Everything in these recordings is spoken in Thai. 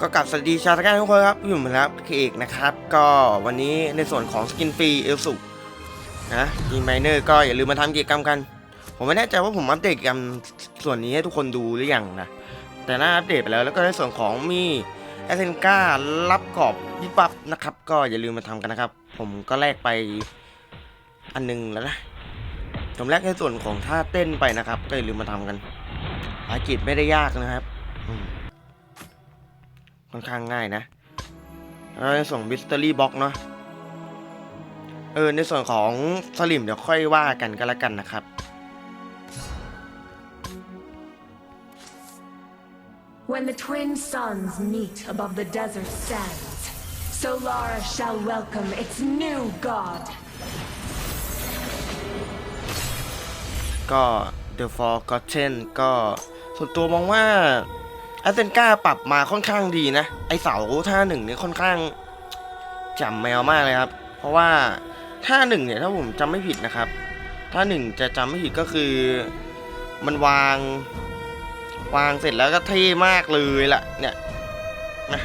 ก็กลับสวัสดีชาวตะการทุกคนครับอยู่เหมือนครับเคเอกนะครับ ก็วันนี้ในส่วนของสกินฟรีเอลสุนะทีมไมเนอร์ก็อย่าลืมมาทำกิจกรรมกัน ผมไม่แน่ใจว่าผมอัปเดตกิจกรรมส่วนนี้ให้ทุกคนดูหรือยังนะ แต่น่าอัปเดตไปแล้วแล้วก็ในส่วนของมีแอสเซนการับกรอบยิบปับนะครับ ก็อย่าลืมมาทำกันนะครับ ผมก็แลกไปอันหนึงแล้วนะผมแลกในส่วนของท่าเต้นไปนะครับ ก็อย่าลืมมาทำกันภารกิจไม่ได้ยากนะครับ ค่อนข้างง่ายนะแล้วในส่วนมิส t ต r รี่บ็อกเนาะเออในส่วนของสลิมเดี๋ยวค่อยว่ากันก็แล้วกันนะครับ When the twin suns meet above the desert sands, Solara shall welcome its new god. ก็ The Forgotten ก็ส่วนตัวมองว่า แอสเซนกาปรับมาค่อนข้างดีนะ ไอเสาท่าหนึ่งเนี่ค่อนข้างจำแมวมากเลยครับ เพราะว่าท่าหนึ่งเนี่ยถ้าผมจำไม่ผิดนะครับท่าหนึ่งจะจำไม่ผิดก็คือ มันวาง วางเสร็จแล้วก็เท่มากเลยล่ะ เนี่ยนะ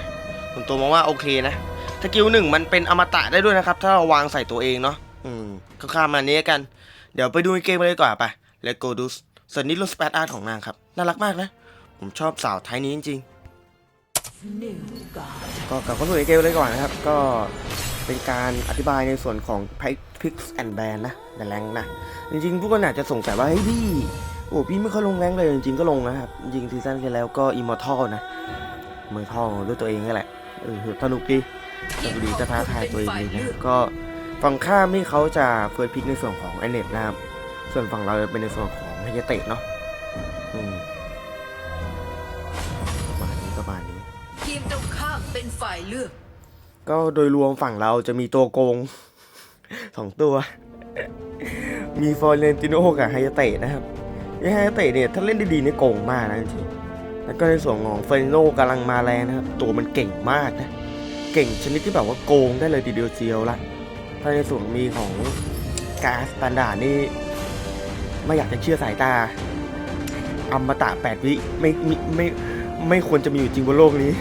ส่วนตัวมองว่าโอเคนะสกิลหนึ่งมันเป็นอมตะได้ด้วยนะครับ ถ้าเราวางใส่ตัวเองเนาะอืมก็ข้ามมานี้กัน เดี๋ยวไปดูในเกมเลยดีกว่อนไปเลโกดูสส่วนนี้รูสเปดอาร์ตของนางครับ น่ารักมากนะ ผมชอบสาวไทยนี้จริง New god. ๆก็กลับเข้าสู่ในเกมเลยก่อนนะครับ ก็เป็นการอธิบายในส่วนของ Picks and Band นะในแรงนะ จริงๆทุกคนอาจจะสงสัยว่า เฮ้ยพี่ โอ้พี่ไม่ค่อยลงแรงเลย จริงๆ ก็ลงนะครับ จริงๆซีซั่นที่แล้วก็ Immortal นะมือท่อด้วยตัวเองนี่แหละเออสนุกดีสนุกดีจะท้าทายตัวเองดีนะก็ฝั่งข้ามนี่เขาจะเฟิร์สพิกในส่วนของไอเน็ตนะครับ ส่วนฝั่งเราจะเป็นในส่วนของฮายาเตะเนาะ ฝ่ายเลือก ก็โดยรวมฝั่งเราจะมีตัวโกง สองตัว มีฟอร์เรนติโนกับไฮยาเตะนะครับไฮยาเตะเนี่ยถ้าเล่นได้ดีเนี่ยโกงมากนะจริงแล้วก็ในส่วนของเฟรนโนกำลังมาแรงนะครับ ตัวมันเก่งมากนะ เก่งชนิดที่แบบว่าโกงได้เลยทีเดียวเจียวละถ้าในส่วนมีของกาสตันดานี่ ไม่อยากจะเชื่อสายตาอมตะแปดวิไม่ไม่ไม่ไม่ควรจะมีอยู่จริงบนโลกนี้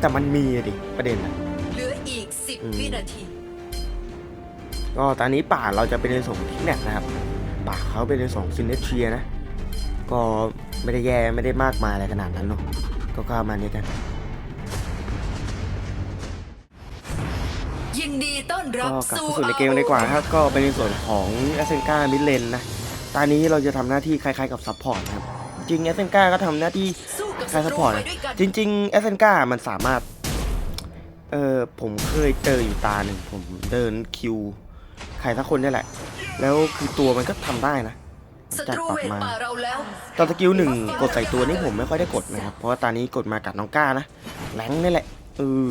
แต่มันมีอะดิประเด็นอะเหลืออีกอืม10 วินาที ก็ตอนนี้ป่าเราจะเป็นในส่วนของทิกแนกนะครับ ป่าเขาเป็นในส่วนของซินเนเทียนะ ก็ไม่ได้แย่ไม่ได้มากมายอะไรขนาดนั้นเนาะก็เข้ามานี้กัน ยินดีต้อนรัก็บกลับสู่เข้าสู่ในเกมเลยดีกว่านะครับ ก็เป็นในส่วนของแอสเซนกามิดเลนนะ ตอนนี้เราจะทำหน้าที่คล้ายๆกับซัพพอร์ตนะครับ จริงแอสเซนกาก็ทำหน้าที่ สู้ กับคล้ายซัศัพตพรูอร์ตไปนะด้วยกันจริงๆแอสเซนกามันสามารถ เออผมเคยเจออยู่ตาหนึ่งผมเดินคิวใครสักคนนี่แหละ แล้วคือตัวมันก็ทำได้นะศัจากตรูปรับเวทมาป่าเราแล้วตอนสกิลหนึ่งกดใส่ตัวนี่ผมไม่ค่อยได้กดนะครับ เพราะว่าตอนนี้กดมากับน้องก้านะแรงค์นี่แหละเออ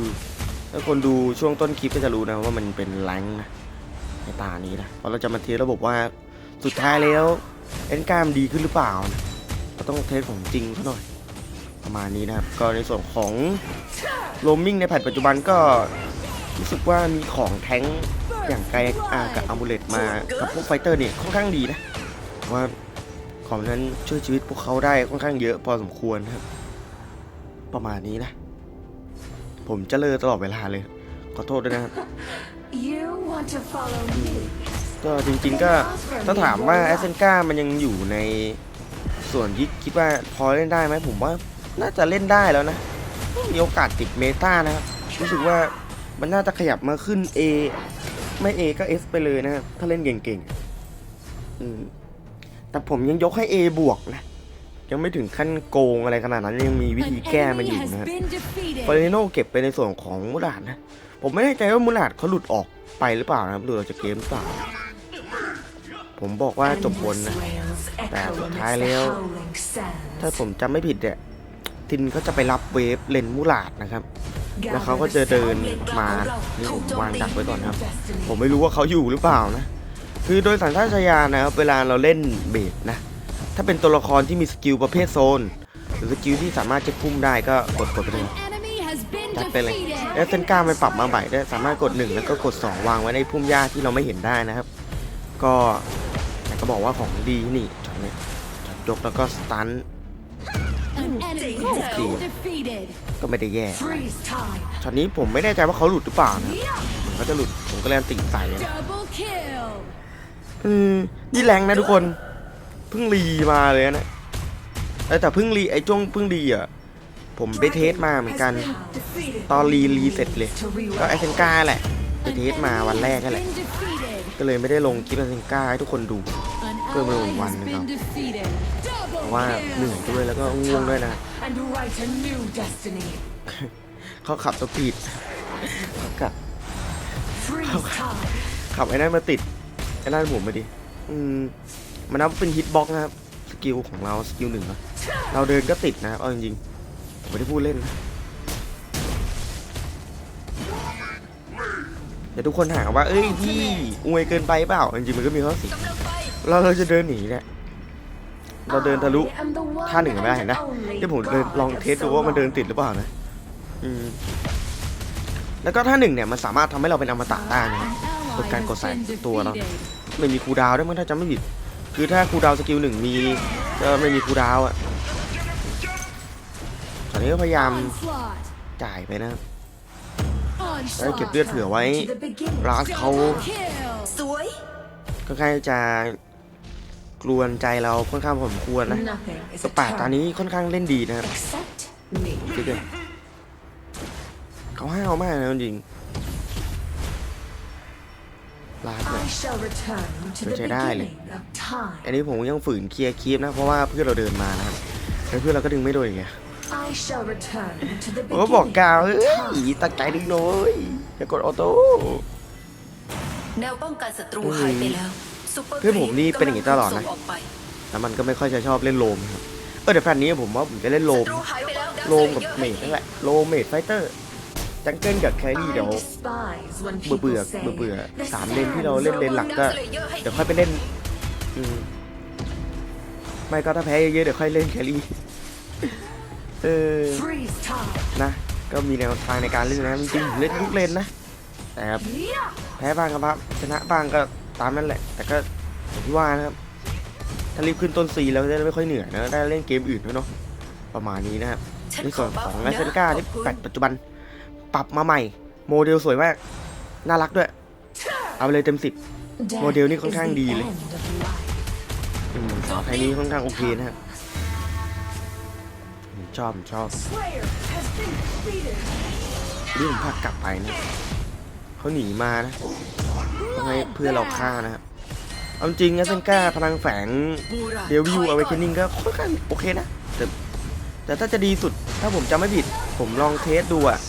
ถ้าคนดูช่วงต้นคลิปก็จะรู้นะว่ามันเป็นแรงค์นะในตานี้นะเพราะเราจะมาเทสระบบว่าสุดท้ายแล้วเอ็นกล้ามดีขึ้นหรือเปล่านะก็ต้องเทสของจริงเขาหน่อย ประมาณนี้นะครับ ก็ในส่วนของโรมมิ่งในแพทปัจจุบันก็รู้สึกว่ามีของแท้งค์อย่างไกอากับอัมบูเลตมากับพวกไฟเตอร์เนี่ยค่อนข้างดีนะว่าของนั้นช่วยชีวิตพวกเขาได้ค่อนข้างเยอะพอสมควรครับ ประมาณนี้นะ ผมจะเลอตลอดเวลาเลย ขอโทษด้วยนะครับ You want to follow me? ก็จริงๆก็ถ้าถามว่าแอสเซนกามันยังอยู่ในส่วนที่คิดว่าพอเล่นได้ไหมผมว่า น่าจะเล่นได้แล้วนะ มีโอกาสติดเมตานะครับ รู้สึกว่ามันน่าจะขยับมาขึ้น A ไม่ A ก็ S ไปเลยนะครับ ถ้าเล่นเก่งๆอืมแต่ผมยังยกให้ A บวกนะ ยังไม่ถึงขั้นโกงอะไรขนาดนั้น ยังมีวิธีแก้มันอยู่นะครับฟอรเรโนเก็บไปในส่วนของมูลาดนะ ผมไม่แน่ใจว่ามูลาดเขาหลุดออกไปหรือเปล่านะครับหลุดออกจากเกมหรือเปล่าผมบอกว่าจบบนนะ Wails echo Bad amidst the Thailand. howling sands. ถ้าผมจำไม่ผิดเนี่ย ทินเขาจะไปรับเวฟเลนมูลาดนะครับ แล้วเขา Gather ก็จะ the เดิน sound มาของเรานี่ผมถูกโจมตีวางดักไว้ก่อนนะครับ destiny. ผมไม่รู้ว่าเขาอยู่หรือเปล่านะ คือโดยสัญชาตญาณนะครับ เวลาเราเล่นเบสนะ ถ้าเป็นตัวละครที่มีสกิลประเภทโซน หรือสกิลที่สามารถจะพุ่มได้ก็กดกดไปเลยจัดไปเลยแล้วเซนก้ามันปรับมาใหม่ด้วยสามารถกด 1 แล้วก็กด 2 วางไว้ในพุ่มหญ้าที่เราไม่เห็นได้นะครับ ก็แต่ก็บอกว่าของดีนี่ช็อตเนี้ยช็อตยกแล้วก็สตัน ก็ไม่ได้แย่ Freeze time. ช็อตนี้ผมไม่แน่ใจว่าเขาหลุดหรือเปล่านะเหมือนเขาจะหลุด ผมก็เลยติ่งใส่นะ Double kill. อืมนี่แรงนะทุกคน เพิ่งรีมาเลยนะเออแต่เพิ่งรีไอ้ช่วงเพิ่งรีอะ ผมไปเทสมาเหมือนกัน ตอนรีรีเสร็จเลย ก็ไอเซนกาแหละ ไปเทสมาวันแรกนั่นแหละ Been defeated. ก็เลยไม่ได้ลงคลิปไอเซนกาให้ทุกคนดู An Cơ mà ally hoàn has rồi. been defeated. เพราะ Double ว่าเหนื่อย kill. ด้วยแล้วก็ง่วงด้วยนะ And write a new destiny. เขาขับตัวปีดเขาขับ Freeze time. ขับไอ้นั่นมาติดไอ้นั่นผมมาดิ อืมมันนับเป็นฮิตบ็อกนะครับ สกิลของเราสกิลหนึ่งนะเราเดินก็ติดนะครับเอาจริงๆผมไม่ได้พูดเล่นนะเดี๋ยวทุกคนถามว่า เอ้ยพี่อวยเกินไปเปล่า จริงๆมันก็มีข้อเสียกำลังไปเราเราจะเดินหนีเนี่ย เราเดินทะลุ I am the one ท่าหนึ่งไม่ได้เห็นนะ and only เดี๋ยวผมเดิน God ลอง of เทสดูว่ามันเดินติดหรือเปล่านะอืมแล้วก็ท่าหนึ่งเนี่ยมันสามารถทำให้เราเป็นอมตะได้นะ An เป็น ally การ has กดใส่ been ตัวเรา defeated. ไม่มีคูลดาวน์ด้วยมั้งถ้าจำไม่ผิดคือถ้าคูลดาวน์สกิลหนึ่งมีก็ไม่มีคูลดาวน์อะตอนนี้ก็พยายาม Onslaught. จ่ายไปนะครับแล้ว Onslaught. เก็บเลือดเผื่อไว้ To the beginning. ราสเขา Double kill. สวยค่อนข้างจะ กลวนใจเราค่อนข้างพอสมควรนะ Nothing is สปาร์ตอน eternal นี้ค่อนข้างเล่นดีนะครับ except me. จริงๆเขาห้าวมากนะจริงๆลาดเลย I shall return to the ไม่ใช่ได้เลย beginning of time. อันนี้ผมยังฝืนเคลียร์คลิปนะ เพราะว่าเพื่อนเราเดินมานะครับแล้วเพื่อนเราก็ดึงไม่โดนอย่างเงี้ย I shall return to the ผมก็บอก beginning กาว of เฮ้ย time. ตั้งใจดึงหน่อยอย่ากดออโต้แนวป้องกันศัตรูหายไปแล้วซุป เปอร์เพื่อนผมนี่เป็นอย่างนี้ตลอดนะกำงถูกส่งออกไปแล้วมันก็ไม่ค่อยจะชอบเล่นโลมครับ เออเดี๋ยวแพทนี้ผมว่าผมจะเล่นโลมศัตรูหายไปแล้วโลมกับเมดนั่นแหละ โลมเมดไฟเตอร์จังเกิลกับแครี่ I เดี๋ยว despise when เบื่อ people เบื่อ say เบื่อเบื่อ the สามเลนที่เรา sands เล่นเลนหลักก็ เดี๋ยวค่อยไปเล่น อืมไม่ก็ถ้าแพ้เยอะๆเดี๋ยวค่อยเล่นแครี่ เออ freeze time. นะ ก็มีแนวทางในการเล่นนะจริงๆผมเล่นทุกเลนนะแต่ครับ Yeah. แพ้บ้างครับชนะบ้างก็ ตามนั่นแหละ แต่ก็อย่างที่ว่านะครับ ถ้ารีบขึ้นต้นซีแล้วจะได้ไม่ค่อยเหนื่อยนะได้เล่นเกมอื่นด้วยเนาะประมาณนี้นะครับฉันในขส่อวนบัของฟไลนะเซนกาที่ขอบคุณแปดปัจจุบัน ปรับมาใหม่ โมเดลสวยมาก น่ารักด้วย เอาไปเลยเต็มสิบ Death Model นี่ค่อนข้าง is the ดีเลย end of life. อืมสาวไทยนี้ค่อนข้างโอเคนะครับผมชอบผมชอบ Slayer has been defeated. นี่ผมพากลับไปนะเขาหนีมานะต้อง ให้เพื่อนเราฆ่านะครับเอาจริงนะเซนก้าพลังแฝงบูราเดวิลถยเอาไว้ก่เคนนิงก็ค่อนข้างโอเคนะแต่แต่ถ้าจะดีสุดถ้าผมจำไม่ผิด ผมลองเทสดูอะ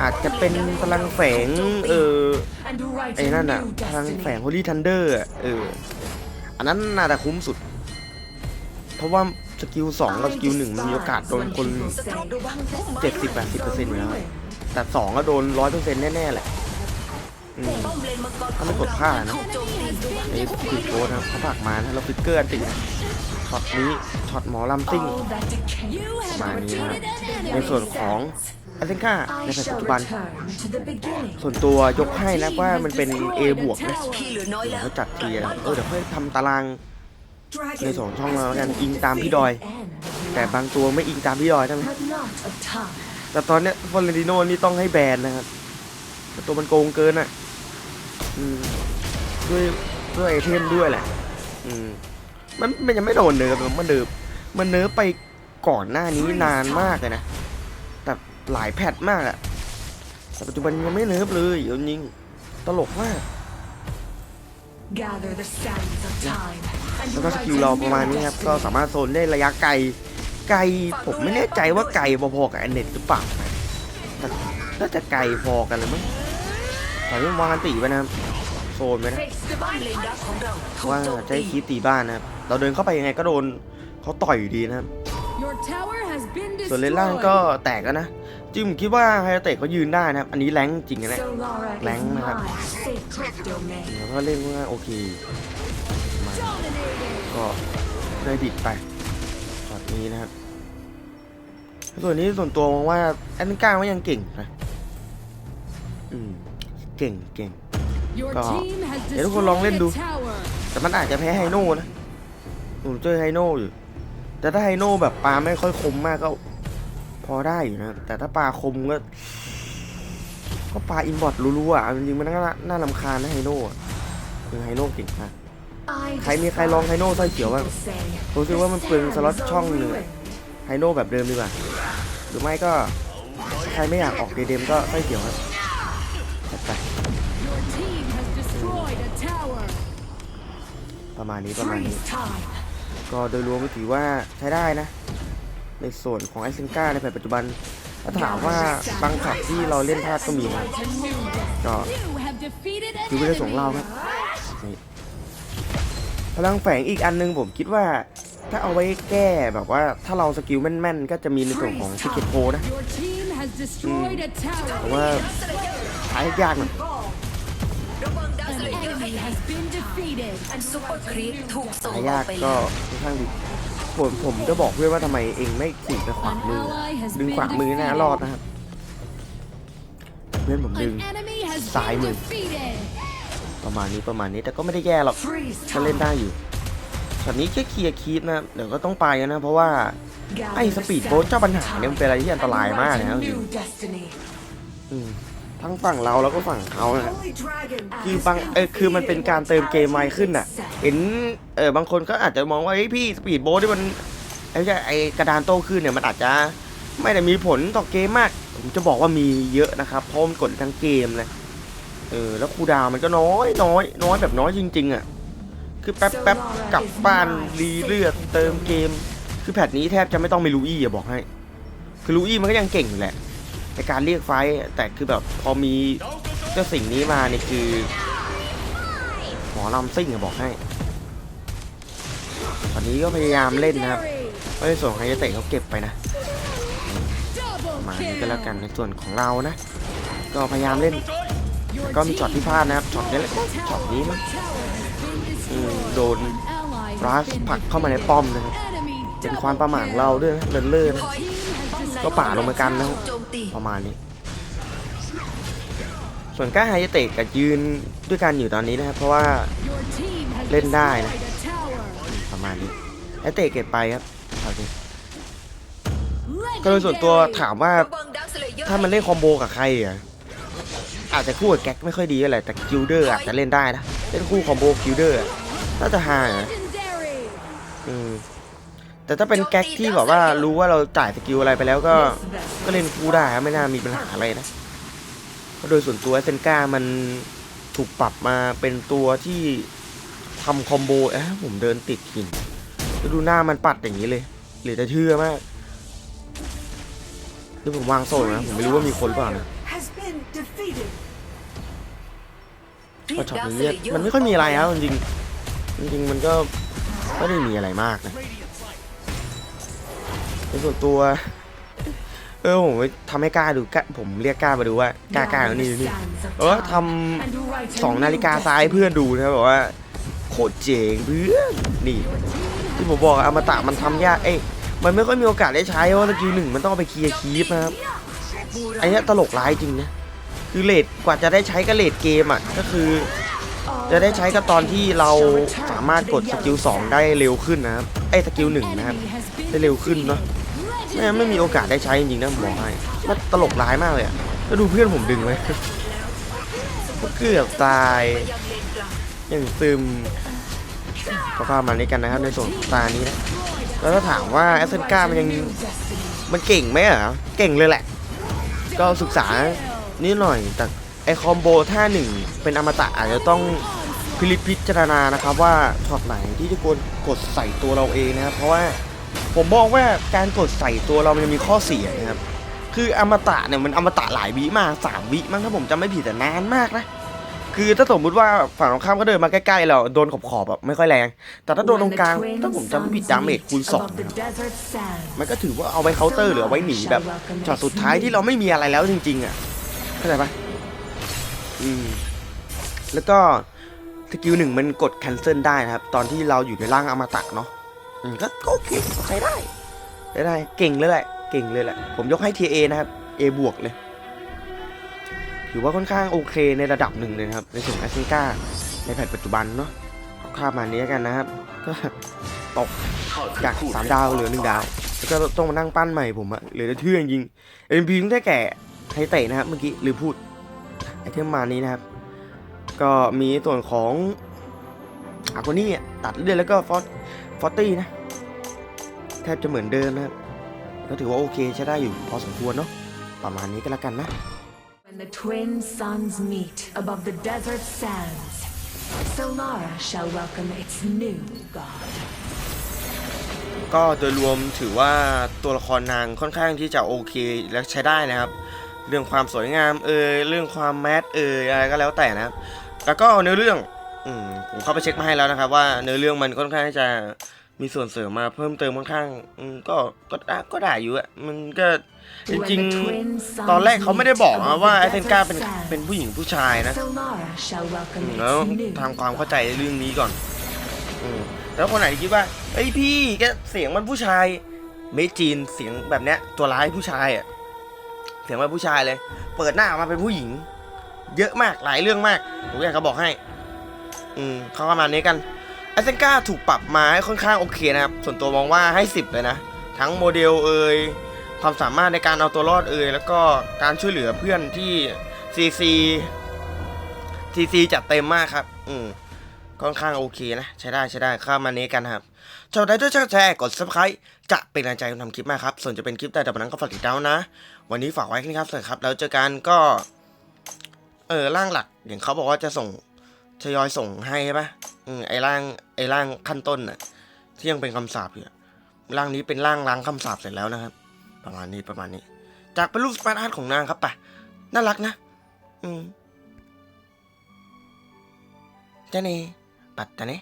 อาจจะเป็นพลังแฝงเออ And write ไอ้ a นั่นอะ new พลังแฝง destiny. โฮลี่ทันเดอร์อะเอออันนั้นน่าจะคุ้มสุด เพราะว่าสกิลสองกับสกิลหนึ่งมันมีโอกาสโดนคนศัตรูระวังพุ่มไม้เจ็ดสิบแปดสิบเปอร์เซ็นต์อยู่แล้วแต่สองก็โดนร้อยเปอร์เซ็นต์แน่ๆแหละ ถ้าไม่กดผ้านะไอ้ฟิกโกนะเขาผลักมานะเราฟิกเกอร์อันตินะช็อตนี้ช็อตหมอลำซิ่งประมาณนี้นะในส่วนของอ s เซนก้าในปัจจุบัน ส่วนตัวยกให้นะว่ามันเป็น A บวกนะเอน้อยเดี๋ยวแล้วเขาจัดเทียร์เออเดี๋ยวค่อยทำตารางในสองช่องแล้วกันอิงตามพี่ดอย แต่บางตัวไม่อิงตามพี่ดอยใช่ไหมแต่ตอนเนี้ยฟอเรนติโน่นี่ต้องให้แบนนะครับแต่ตัวมันโกงเกินอะ อืมด้วยด้วยไอเทมด้วยแหละ อืม มันมันยังไม่โดนเนิร์ฟนะมันเนิร์ฟมันเนิร์ฟไปก่อนหน้านี้นานมากเลยนะ แต่หลายแพทมากอะแต่ปัจจุบันยังไม่เนิร์ฟเลยเอาจริงตลกมาก Gather the sands of time. And แล้วก็ส write กิลเรา a ประมาณ new นี้ครับ ก็ destiny. สามารถโซนได้ระยะไกล ไกลผมไม่แน่ใจว่าไกลพอๆกับแอนเน็ตหรือเปล่านะแต่น่าจะไกลพอกันเลยมั้ง แต่ไม่วางอันติไปนะครับโซนไปนะว่าจะให้คีตีบ้านนะครับเราเดินเข้าไปยังไงก็โดนเขาต่อยอยู่ดีนะครับส่วนเลนล่างก็แตกแล้วนะจิมคิดว่าไฮเตะเขายืนได้นะครับ อันนี้แรงจริงนะเนี่ย Solara is Láng mà. my sacred domain. แล้วก็เล่นว่าโอเคมาก็ได้ดิดไปช็อตนี้นะครับส่วนนี้ส่วนตัวมองว่าแอนก้าก็ยังเก่งนะอืม เก่งเก่ง Your Có. team has Để ทุกคนลอง destroyed เล่นดู a tower. แต่มันอาจจะแพ้ไฮโน่นะผมเจอไฮโน่อยู่แแต่ถ้าไฮโน่แบบปลาไม่ค่อยคมมากก็ พอได้อยู่นะ แต่ถ้าปลาคมก็ก็ปลาอินบอร์ตรู้ๆอะเอาจริงๆมันน่าน่าลำคาญนะไฮโน่อะคือไฮโน่เก่งมาก I ใครมีใครลองไฮโน่ไส้เขียวบ้าง people say, ผมรู้สึกว่ามันเปลืองสล็อตช่องหนึ่งอะไฮโน่แบบเดิมดีกว่า หรือไม่ก็ใครไม่อยากออกเดมๆก็ไส้เขียวครับ ประมาณนี้ประมาณนี้ freeze time. ก็โดยรวมก็ถือว่าใช้ได้นะ ในส่วนของไอเซนก้าในแผนปัจจุบันถ้าถามว่าบางช็อตที่เราเล่นพลาดก็มีนะก็ You have defeated an คือไม่ได้ส่ง enemy. เราครับนี่พลังแฝงอีกอันนึงผมคิดว่าถ้าเอาไว้แก้แบบว่าถ้าเราสกิลแม่นๆ ก็จะมีในส่วนของซิกเก็ตโพนะ Your team has destroyed a แต่ tower. ว่าใช้ยากหน่อย ซุปเปอร์ครีปถูกส่งหาออยากกไปก็แล้วค่อนข้างดีผมผมจะบอกเพื่อนว่าทำไมเองไม่ขีดไปขวางมือ ดึงขวางมือหน้ารอดนะครับ เพื่อนผมดึง An enemy has Sai been mười. defeated. ประมาณนี้ประมาณนี้แต่ก็ไม่ได้แย่หรอก Freeze ก็เล่น time. ได้อยู่ช็อตนี้แค่เคลียร์คีปนะเดี๋ยวก็ต้องไปนะ เพราะว่า Gather ไอ้ส the ปีดโบ๊ท sands เจ้าปัญหา of เนี่ยมัน time เป็นอะไรที่อันตราย and มาก write นะ a จริง new destiny. อืม ทั้งฝั่งเราแล้วก็ฝั่งเขานะ Holy dragon คือบางเออคือมันเป็นการเติมเกมไวขึ้นอะ เห็นเออบางคนก็อาจจะมองว่าเฮ้ยพี่สปีดโบ๊ทที่มันไอ้ไม่ใช่ไอกระดานโต้ขึ้นเนี่ยมันอาจจะไม่ได้มีผลต่อเกมมาก ผมจะบอกว่ามีเยอะนะครับเพราะมันกดทั้งเกมเลยเออแล้วคูลดาวน์มันก็น้อยน้อยน้อยแบบน้อยจริง ๆอะคือแป๊บแป๊บกลับบ้านรีเลือดเติมเกม คือแพทนี้แทบจะไม่ต้องมีลูอี้อะบอกให้ คือลูอี้มันก็ยังเก่งอยู่แหละ ในการเรียกไฟแต่คือแบบพอมีเจ้าสิ่งนี้มาเนี่ยคือ หมอลำซิ่งอะบอกให้ ตอนนี้ก็พยายามเล่นนะครับ Legendary. เพราะส่งไฮเตะเขาเก็บไปนะมานี่ kill. ก็แล้วกันในส่วนของเรานะ ก็พยายามเล่น ก็มีช็อตที่พลาดนะครับช็อตนี้แหละช็อตนี้มั้งโดนรัสผลักเข้ามาในป้อมนะครับเป็นความประมาทของเราด้วยนะเลินเล่อนะก็ป่าลงมากันนะโจม ตีประมาณนี้ ส่วนก้าไฮเตะกับยืนด้วยกันอยู่ตอนนี้นะครับ เพราะว่าเล่นได้นะ ประมาณนี้ไฮเตะเก็บไปครับเอาสิก็โดยส่วนตัวถามว่าถ้ามันเล่นคอมโบกับใครอะอาจจะคู่กับแก๊กไม่ค่อยดีอะไรแต่กิลเดอร์อาจจะเล่นได้นะ เล่นคู่คอมโบกิลเดอร์น่าจะฮานะ แต่ถ้าเป็นแก๊กที่แบบว่ารู้ว่าเราจ่ายสกิลอะไรไปแล้วก็ ก็เล่นคู่ได้ครับไม่น่ามีปัญหาอะไรนะเพราะโดยส่วนตัวเซนก้ามันถูกปรับมาเป็นตัวที่ทำคอมโบเอ๊ะผมเดินติดหินแล้วดูหน้ามันปัดอย่างนี้เลยเหลือจะเชื่อมากนี่ผมวางโซ่นะผมไม่รู้ว่ามีคนหรือเปล่านะ has been defeated. เรีเพยราะกช็อตดาวนี้สเนี่ยเลเยอร์มันไม่ค่อยมีอะไรครับจริงๆจริงๆมันก็ไม่ได้มีอะไรมากนะ ในส่วนตัว เออผมไปทำให้กล้าดูกล้าผมเรียกกล้ามาดูว่ากล้ากล้าแล้วนี่นี่เออทำสองนาฬิกาซ้ายเพื่อนดูนะครับบอกว่าโคตรเจ๋งเพื่อนนี่ที่ผมบอกอะอมตะมันทำยากเอ้ยมันไม่ค่อยมีโอกาสได้ใช้เพราะสกิลหนึ่งมันต้องไปเคลียร์คีปนะครับไอ้เนี้ยตลกร้ายจริงนะคือเลดกว่าจะได้ใช้ก็เลดเกมอะก็คือ จะได้ใช้ก็ตอนที่เราสามารถกดสกิล2ได้เร็วขึ้นนะครับไอ้สกิลหนึ่งนะครับได้เร็วขึ้นเนาะ ไม่ไม่มีโอกาสได้ใช้จริงๆนะบอกให้มันตลกร้ายมากเลยอะแล้วดูเพื่อนผมดึงไว้เกือบตายยังเลนกลางอย่างซึมก็ประมาณนี้กันนะครับในส่วนตานี้นะแล้วถ้าถามว่าแอสเซนก้ามันยังมันเก่งไหมอะเก่งเลยแหละ ก็ศึกษานิดหน่อยแต่ไอคอมโบท่าหนึ่งเป็นอมตะอาจจะต้องพิลิพิจารณานะครับว่าช็อตไหนที่จะควรกดใส่ตัวเราเองนะครับเพราะว่า ผมมองว่าการกดใส่ตัวเรามันจะมีข้อเสียนะครับ คืออมตะเนี่ยมันอมตะหลายวิมากสามวิมั้งถ้าผมจำไม่ผิดแต่นานมากนะ คือถ้าสมมติว่าฝั่งตรงข้ามก็เดินมาใกล้ๆเราโดนขอบๆแบบไม่ค่อยแรง แต่ถ้าโดนตรงกลางถ้าผมจำไม่ผิดดาเมจคูณสองนะครับมันก็ถือว่าเอาไว้เคาน์เตอร์หรือเอาไว้หนีแบบช็อตสุดท้ายที่เราไม่มีอะไรแล้วจริง ๆอะเข้าใจปะอืมแล้วก็สกิลหนึ่งมันกด cancel ได้นะครับ ตอนที่เราอยู่ในร่างอมตะเนาะ ก็โอเคใช้ได้ใช้ได้เก่งเลยแหละเก่งเลยแหละ ผมยกให้ TA นะครับ A บวกเลย ถือว่าค่อนข้างโอเคในระดับหนึ่งเลยนะครับในส่วนแอสซิก้าในแพทปัจจุบันเนาะเอาค่ามานี้กันนะครับ ก็ตกจากสามดาวเหลือหนึ่งดาว แล้วก็ต้องมานั่งปั้นใหม่ผมอะเหลือแต่เทื่อจริงเอ็นพีตั้งแต่แก่ไทเตะนะครับเมื่อกี้ลืมพูดไอเทมมานี้นะครับ ก็มีส่วนของอาโกนี่ตัดเลือดแล้วก็ฟอสฟอ ตตี้นะ แทบจะเหมือนเดิมนะครับก็ถือว่าโอเคใช้ได้อยู่พอสมควรเนาะประมาณนี้ก็แล้วกันนะ When the twin suns meet above the desert sands, Solara shall welcome its new god. ก็โดยรวมถือว่าตัวละครนางค่อนข้างที่จะโอเคและใช้ได้นะครับ เรื่องความสวยงามเอยเรื่องความแมสเอยอะไรก็แล้วแต่นะครับ แล้วก็เนื้อเรื่อง อืมผมเข้าไปเช็คมาให้แล้วนะครับ ว่าเนื้อเรื่องมันค่อนข้างที่จะมีส่วนเสริมมาเพิ่มเติมค่อนข้างอืมก็ก็ได้ก็ได้อยู่อะมันก็จริงๆ ตอนแรกเขาไม่ได้บอกนะว่าไอเซนกาเป็นเป็นผู้หญิงผู้ชายนะ Solara shall welcome แล้ว its new ทำความเข้าใจในเรื่องนี้ก่อนอมแล้วคนไหนที่คิดว่าเอ้ยพี่แกเสียงมันผู้ชายเมจีนเสียงแบบเนี้ยตัวร้ายผู้ชายอะเสียงมันผู้ชายเลย เปิดหน้ามาเป็นผู้หญิง เยอะมากหลายเรื่องมากผมอยากจะบอกให้ อืมเขาประมาณนี้กันไอเซนก้าถูกปรับมาให้ค่อนข้างโอเคนะครับ ส่วนตัวมองว่าให้ 10 เลยนะ ทั้งโมเดลเอ่ยความสามารถในการเอาตัวรอดเอ่ยแล้วก็การช่วยเหลือเพื่อนที่ซีซีทีซีจัดเต็มมากครับ อืมค่อนข้างโอเคนะ ใช้ได้ใช้ได้ข้ามมาเนี้กันครับชอบได้ด้วยแชร์กด subscribe จะเป็นกำลังใจทำคลิปมากครับ ส่วนจะเป็นคลิปแต่แต่วันนั้นก็ฝากติดตามนะ วันนี้ฝากไว้แค่นี้ครับสวัสดีครับ แล้วเจอกันก็ เออร่างหลักอย่างเขาบอกว่าจะส่ง ทยอยส่งให้ใช่ปะอืมไอ้ร่างไอ้ร่างขั้นต้นน่ะ ที่ยังเป็นคำสาปอยู่ร่างนี้เป็นร่างล้างคำสาปเสร็จแล้วนะครับ ประมาณนี้ประมาณนี้ จากเป็นรูปสปาร์ตาร์ของนางครับปะน่ารักนะ อืมจะเน่ปัดตะเน่